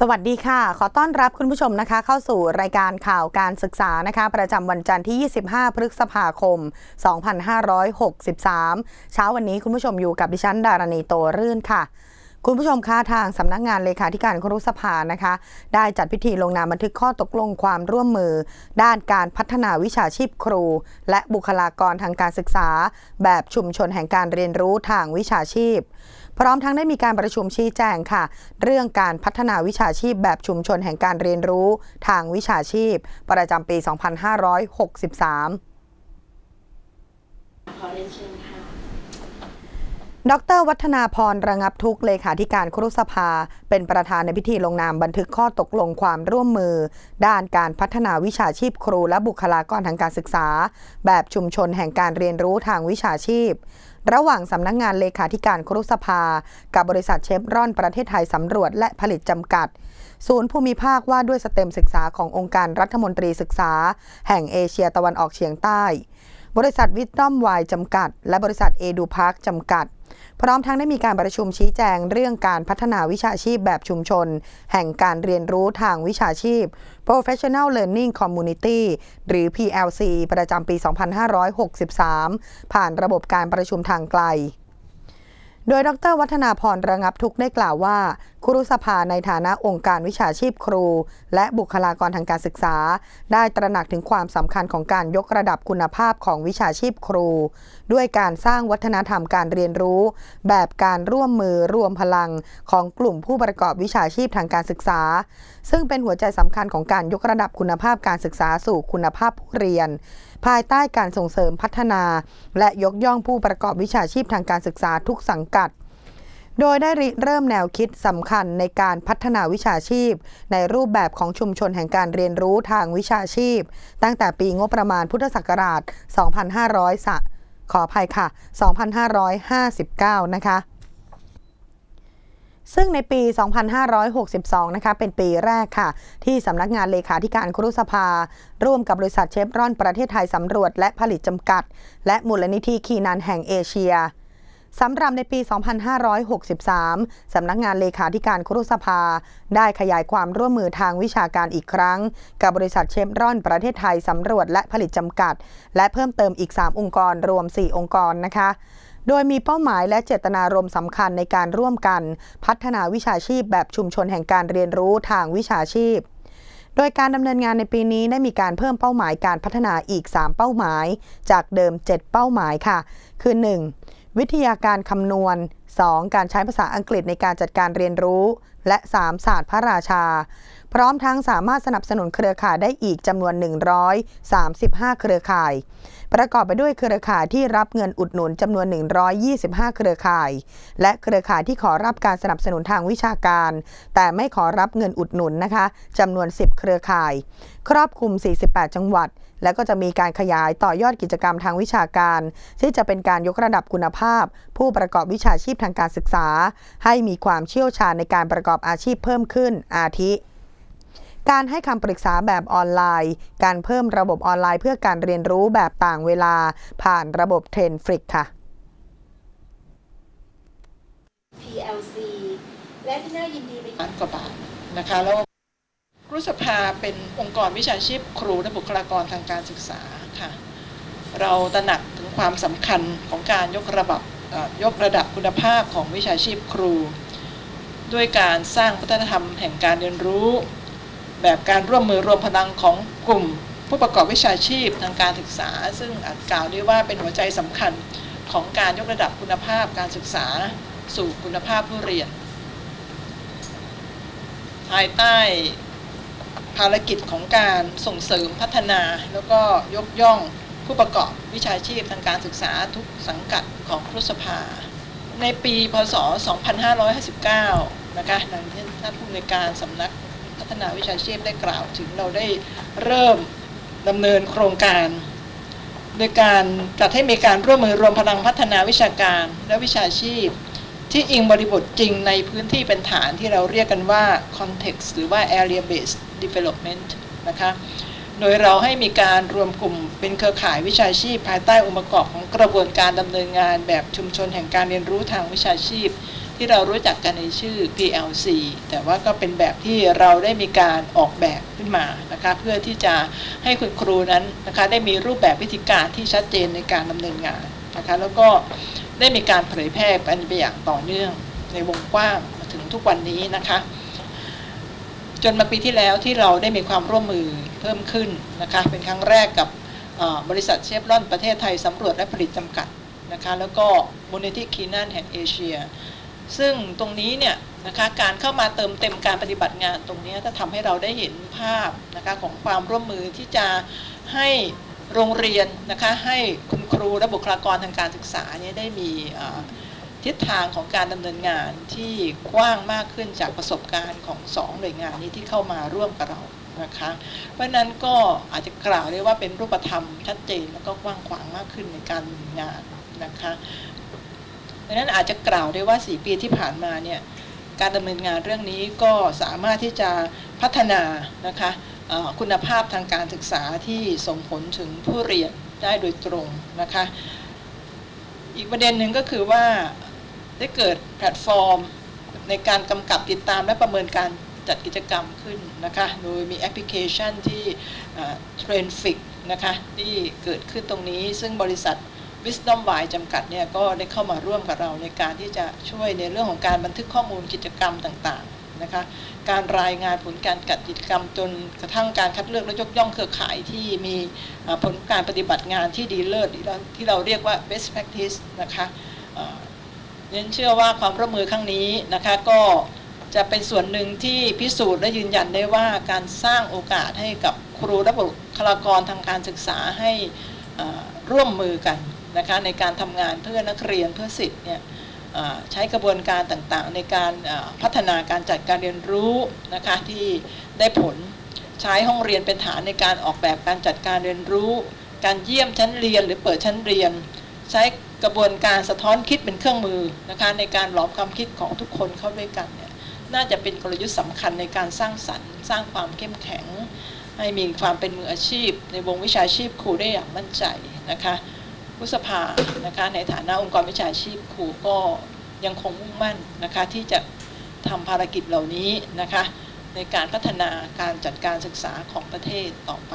สวัสดีค่ะ ขอต้อนรับคุณผู้ชมนะคะ เข้าสู่รายการข่าวการศึกษานะคะ ประจำวันจันทร์ที่ 25 พฤษภาคม 2563 เช้าวันนี้คุณผู้ชมอยู่กับดิฉันดารณีโตรื่นค่ะ คุณผู้ชมคะทางสำนักงานเลขาธิการครุสภานะคะ ได้จัดพิธีลงนามบันทึกข้อตกลงความร่วมมือ ด้านการพัฒนาวิชาชีพครู และบุคลากรทางการศึกษา แบบชุมชนแห่งการเรียนรู้ทางวิชาชีพ พร้อมทั้งได้มีการประชุมชี้แจงค่ะ เรื่องการพัฒนาวิชาชีพแบบชุมชนแห่งการเรียนรู้ทางวิชาชีพ ประจำปี 2563 ขอเรียนเชิญค่ะ ดร วัฒนาพรระงับทุกเลขาธิการครุสภา เป็นประธานในพิธีลงนามบันทึกข้อตกลงความร่วมมือ ด้านการพัฒนาวิชาชีพครูและบุคลากรทางการศึกษา แบบชุมชนแห่งการเรียนรู้ทางวิชาชีพ ระหว่างสำนักงงานเลขาธิการครุสภา กับบริษัทเชฟรอนประเทศไทยสำรวจและผลิตจำกัดศูนย์ภูมิภาคว่าด้วยสเต็มศึกษาขององค์การรัฐมนตรีศึกษา แห่งเอเชียตะวันออกเฉียงใต้ บริษัทวิตตอมไวจำกัด และบริษัทเอดูพาร์คจำกัด พร้อมทั้งได้มีการประชุมชี้แจงเรื่องการพัฒนาวิชาชีพแบบชุมชน แห่งการเรียนรู้ทางวิชาชีพ Professional Learning Community หรือ PLC ประจำปี 2563 ผ่านระบบการประชุมทางไกลโดยดร วัฒนาพรระงับทุกได้กล่าวว่า ครุสภาในฐานะองค์การวิชาชีพครู และบุคลากรทางการศึกษา ได้ตระหนักถึงความสำคัญของการยกระดับคุณภาพของวิชาชีพครู ด้วยการสร้างวัฒนธรรมการเรียนรู้ แบบการร่วมมือรวมพลังของกลุ่มผู้ประกอบวิชาชีพทางการศึกษา ซึ่งเป็นหัวใจสำคัญของการยกระดับคุณภาพการศึกษาสู่คุณภาพผู้เรียน ภายใต้การส่งเสริมพัฒนา และยกย่องผู้ประกอบวิชาชีพทางการศึกษาทุกสังกัด โดยได้ริเริ่มแนวคิดสำคัญในการพัฒนาวิชาชีพ ในรูปแบบของชุมชนแห่งการเรียนรู้ทางวิชาชีพ ตั้งแต่ปีงบประมาณพุทธศักราช 2500สะขออภัยค่ะ 2559 นะคะซึ่งในปี 2562 นะคะ เป็นปีแรกค่ะ ที่สำนักงานเลขาธิการครุสภา ร่วมกับบริษัทเชฟรอนประเทศไทยสำรวจและผลิตจำกัด และมูลนิธิคีนันแห่งเอเชีย สำหรับในปี 2563 สำนักงานเลขาธิการครุสภา ได้ขยายความร่วมมือทางวิชาการอีกครั้ง กับบริษัทเชฟรอนประเทศไทยสำรวจและผลิตจำกัด และเพิ่มเติมอีก 3 องค์กรรวม 4 องค์กรนะคะโดยมีเป้าหมายและเจตนารมณ์สำคัญในการร่วมกัน พัฒนาวิชาชีพแบบชุมชนแห่งการเรียนรู้ทางวิชาชีพ โดยการดำเนินงานในปีนี้ได้มีการเพิ่มเป้าหมายการพัฒนาอีก 3 เป้าหมาย จากเดิม 7 เป้าหมายค่ะ คือ 1. วิทยาการคำนวณ 2. การใช้ภาษาอังกฤษในการจัดการเรียนรู้ และ 3. ศาสตร์พระราชา พร้อมทั้งสามารถสนับสนุนเครือข่ายได้อีกจำนวน 135 เครือข่าย ประกอบไปด้วยเครือข่ายที่รับเงินอุดหนุนจำนวน 125 เครือข่าย และเครือข่ายที่ขอรับการสนับสนุนทางวิชาการ แต่ไม่ขอรับเงินอุดหนุนนะคะจำนวน 10 เครือข่าย ครอบคลุม 48 จังหวัด และก็จะมีการขยายต่อยอดกิจกรรมทางวิชาการ ที่จะเป็นการยกระดับคุณภาพ ผู้ประกอบวิชาชีพทางการศึกษา ให้มีความเชี่ยวชาญในการประกอบอาชีพเพิ่มขึ้น อาทิ การให้คำปรึกษาแบบออนไลน์ การเพิ่มระบบออนไลน์เพื่อการเรียนรู้แบบต่างเวลา ผ่านระบบเทรนฟริกค่ะ PLC และที่น่ายินดีไปล้านกว่าบาทนะคะแล้วครุสภาเป็นองค์กรวิชาชีพครูและบุคลากรทางการศึกษาค่ะ เราตระหนักถึงความสำคัญของการยกระดับยกระดับคุณภาพของวิชาชีพครู ด้วยการสร้างวัฒนธรรมแห่งการเรียนรู้ แบบการร่วมมือรวมพลังของกลุ่ม ผู้ประกอบวิชาชีพทางการศึกษา ซึ่งอาจกล่าวได้ว่าเป็นหัวใจสำคัญของการยกระดับคุณภาพการศึกษาสู่คุณภาพผู้เรียน ภายใต้ภารกิจของการส่งเสริมพัฒนา แล้วก็ยกย่องผู้ประกอบวิชาชีพทางการศึกษาทุกสังกัดของครุสภา ในปีพศ 2559 นะคะดังที่ท่านผู้อำนวยการสำนัก พัฒนาวิชาชีพได้กล่าวถึงเราได้เริ่มดำเนินโครงการ โดยการจัดให้มีการร่วมมือรวมพลังพัฒนาวิชาการและวิชาชีพ ที่อิงบริบทจริงในพื้นที่เป็นฐานที่เราเรียกกันว่า context หรือว่า area based development นะคะ โดยเราให้มีการรวมกลุ่มเป็นเครือข่ายวิชาชีพ ภายใต้องค์ประกอบของกระบวนการดำเนินงานแบบชุมชนแห่งการเรียนรู้ทางวิชาชีพ ที่เรารู้จักกันในชื่อ PLC แต่ว่าก็เป็นแบบที่เราได้มีการออกแบบขึ้นมานะคะเพื่อที่จะให้คุณครูนั้นนะคะได้มีรูปแบบวิธีการที่ชัดเจนในการดำเนินงานนะคะแล้วก็ได้มีการเผยแพร่ไปอย่างต่อเนื่องในวงกว้างมาถึงทุกวันนี้นะคะ จนมาปีที่แล้วที่เราได้มีความร่วมมือเพิ่มขึ้นนะคะเป็นครั้งแรกกับบริษัทเชฟรอนประเทศไทยสำรวจและผลิตจำกัดนะคะแล้วก็มูลนิธิคีนันแห่งเอเชีย ซึ่งตรงนี้เนี่ยนะคะการเข้ามาเติมเต็มการปฏิบัติงานตรงนี้จะทำให้เราได้เห็นภาพนะคะของความร่วมมือที่จะให้โรงเรียนนะคะให้คุณครูและบุคลากรทางการศึกษาเนี่ยได้มี ทิศทางของการดำเนินงานที่กว้างมากขึ้นจากประสบการณ์ของสองหน่วยงานนี้ที่เข้ามาร่วมกับเรานะคะเพราะนั้นก็อาจจะกล่าวได้ว่าเป็นรูปธรรมชัดเจนแล้วก็กว้างขวางมากขึ้นในการงานนะคะดังนั้นอาจจะกล่าวได้ว่า 4 ปีที่ผ่านมาเนี่ยการดำเนินงานเรื่องนี้ก็สามารถที่จะพัฒนานะคะคุณภาพทางการศึกษาที่ส่งผลถึงผู้เรียนได้โดยตรงนะคะ อีกประเด็นหนึ่งก็คือว่า ได้เกิดแพลตฟอร์ม ในการกำกับติดตามและประเมินการจัดกิจกรรมขึ้นนะคะ โดยมีแอปพลิเคชันที่เทรนฟิกนะคะที่เกิดขึ้นตรงนี้ ซึ่งบริษัท Wisdom Y จำกัดเนี่ยก็ได้เข้ามาร่วมกับเราในการที่จะช่วยในเรื่องของการบันทึกข้อมูลกิจกรรมต่างๆนะคะ การรายงานผลการจัดกิจกรรมจนกระทั่งการคัดเลือกและยกย่องเครือข่ายที่มีผลการปฏิบัติงานที่ดีเลิศที่เราเรียกว่า best practice นะคะ อ่าเน้นเชื่อว่าความร่วมมือครั้งนี้นะคะก็จะเป็นส่วนหนึ่งที่พิสูจน์และยืนยันได้ว่าการสร้างโอกาสให้กับครูและบุคลากรทางการศึกษาให้ร่วมมือกันนะคะในการทำงานเพื่อนักเรียนเพื่อสิทธิ์เนี่ยใช้กระบวนการต่างๆ ในการพัฒนาการจัดการเรียนรู้นะคะที่ได้ผลใช้ห้องเรียนเป็นฐานในการออกแบบการจัดการเรียนรู้ การเยี่ยมชั้นเรียนหรือเปิดชั้นเรียน ใช้ กระบวนการสะท้อนคิดเป็นเครื่องมือนะคะในการหลอมความคิดของทุกคนเข้าด้วยกันเนี่ยน่าจะเป็นกลยุทธ์สำคัญในการสร้างสรรค์ สร้างความเข้มแข็ง ให้มีความเป็นมืออาชีพ ในวงวิชาชีพครูได้อย่างมั่นใจนะคะพุทธสภานะคะในฐานะองค์กรวิชาชีพครูก็ยังคงมุ่งมั่นนะคะที่จะทำภารกิจเหล่านี้นะคะในการพัฒนาการจัดการศึกษาของประเทศต่อไป